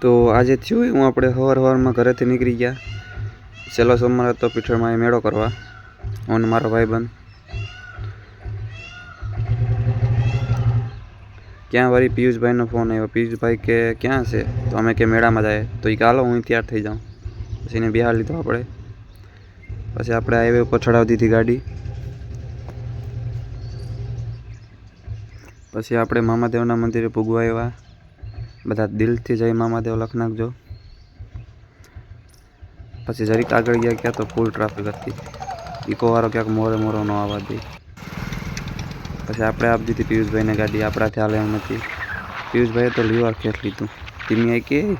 તો આજે થયું હું આપણે સવાર સવારમાં ઘરેથી નીકળી ગયા. છેલ્લો સોમવાર હતો, પીઠળમાં એ મેળો કરવા. હું મારો ભાઈબંધ. ક્યાં વળી પિયુષભાઈનો ફોન આવ્યો? પિયુષભાઈ કે, ક્યાં છે? તો અમે કે મેળામાં જાય. તો એ કાલો હું તૈયાર થઈ જાઉં. પછી એને બિહાર લીધો આપણે. પછી આપણે હાઈવે ઉપર ચડાવી દીધી ગાડી. પછી આપણે મામાદેવના મંદિરે પૂગવા આવ્યા. બધા દિલથી જય મામાદેવ લખ નાખજો. પછી જરીક આગળ ગયા ક્યાં તો ફૂલ ટ્રાફિક હતી. ઇકોવાળો ક્યાંક મોરે મોરો ન આવવા દે. પછી આપણે આપી દીધી પિયુષભાઈને ગાડી, આપણાથી હાલે એમ નથી. પિયુષભાઈએ તો લીવાર ખેંચ લીધું. ધીમી આવી કે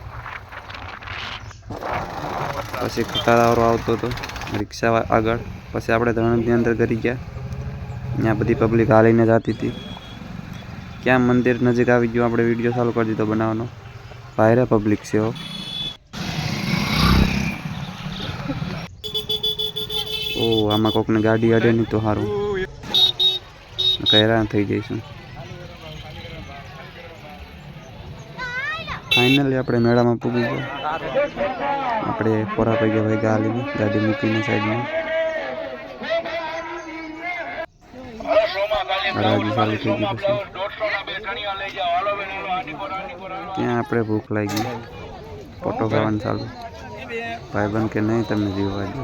પછી ખટારાવાળો આવતો હતો રિક્ષા આગળ. પછી આપણે ધરણની અંદર કરી ગયા. ત્યાં બધી પબ્લિક હાલીને જતી હતી. ક્યાં મંદિર નજીક આવી ગયું? આપણે વીડિયો ચાલુ કરી દીધો બનાવવાનો. ભાઈરા પબ્લિક છે ઓ આમાં કોકને ગાડી અડે નહીં તો સારું હેરાન થઈ જઈશું ફાઇનલી આપણે મેળામાં પૂગી ગયા. આપણે પોરા પૈકી ભાઈ ગાલી ગાડી મૂકીને સાઈડમાં. રાજી ચાલુ થઈ ગઈ પછી. ત્યાં આપણે ભૂખ લાગી. પોટો ખાવાનું ચાલુ. ભાઈબંધ કે નહીં તમે જીવવા દો.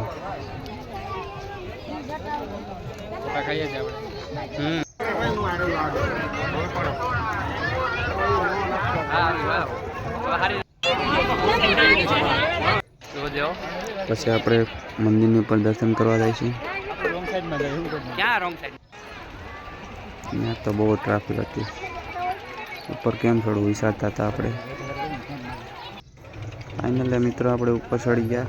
પછી આપણે મંદિરની ઉપર દર્શન કરવા જઈશું. ક્યાં રોંગ સાઈડ ત્યાં તો બહુ ટ્રાફિક હતી. ઉપર કેમ થોડું વિચારતા હતા આપણે? ફાઇનલી મિત્રો આપણે ઉપર ચડી ગયા.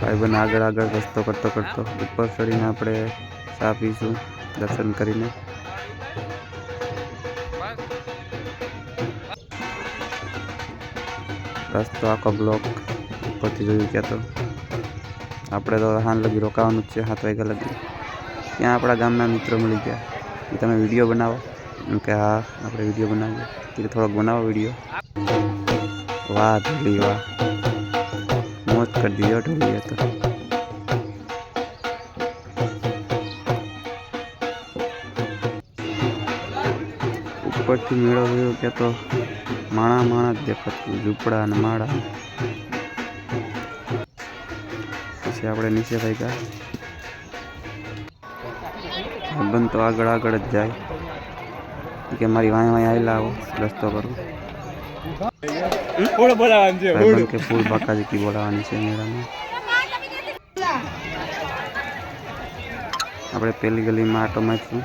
ભાઈબંધ આગળ આગળ રસ્તો કરતો કરતો ઉપર ચડીને આપણે ચા પીશું, દર્શન કરીને. રસ્તો આખો બ્લોક ઉપરથી જોયું ક્યાં તો. આપણે તો હાન લગી રોકાવાનું જ છે, સાત વાગ્યા લગી. ત્યાં આપણા ગામના મિત્રો મળી ગયા. કે તમે વીડિયો બનાવો. એમ કે, હા, આપણે વીડિયો બનાવીએ. કે થોડોક બનાવો વીડિયો. વાહ ઢોલી વાહ. મોજ કરી દીધો ઢોલીએ તો. ઉપરથી મેળો જોયો કે તો માણા માણા જ દેખાતું, ઝૂંપડા અને માળા. પછી આપણે નીચે થઈ ગયા બંધ તો આગળ આગળ જ જાય. કે મારી વાંય વાંય આવેલા આવો, રસ્તો કરું ઓળો બોલાવાનું છે ભાઈબંધ કે ફૂલ બાકાજી બોલાવાની છે મેળામાં. આપણે પેલી ગલીમાં આટો મારશું.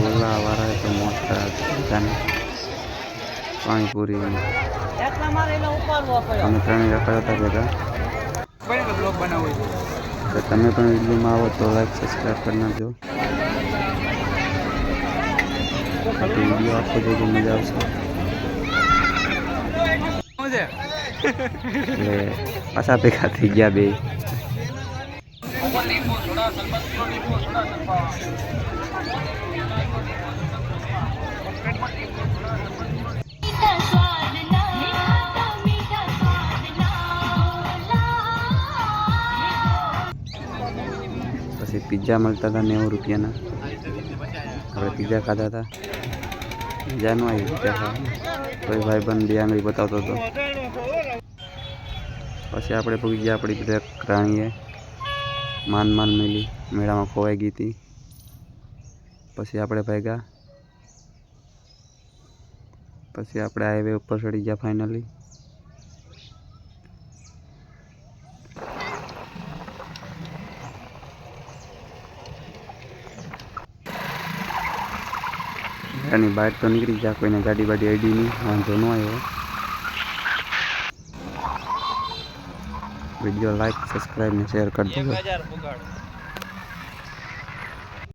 બોલાવાળા તો મોટા જાને પાણીપુરી. એટલા મારે એને અમે ત્રણેય રખાયા હતા ભેગા. તો તમે પણ વિડીયોમાં આવો તો લાઈક સબસ્ક્રાઈબ કરી નાખજો. વીડિયો આખો જોજો મજા આવશે. છે? એટલે પાછા ભેગા થઈ ગયા બે. પછી પિઝા મળતા હતા નેવું રૂપિયાના. આપણે પિઝા ખાધા હતા. પિઝા નો આવી પિઝા ખાવા. કોઈ ભાઈ બંધ બે આંગળી બતાવતો હતો. પછી આપણે પૂગી ગયા આપણી બધા રાણીએ. માન માન મેલી. મેળામાં ખોવાઈ ગઈ હતી. પછી આપણે ભાગ્યા. પછી આપણે હાઈવે ઉપર ચડી ગયા ફાઇનલી મેળાની બહાર તો નીકળી ગયા કોઈને ગાડી બાડી અડી નહીં, વાંધો ન આવ્યો. વીડિયો લાઈક સબસ્ક્રાઈબ ને શેર કરી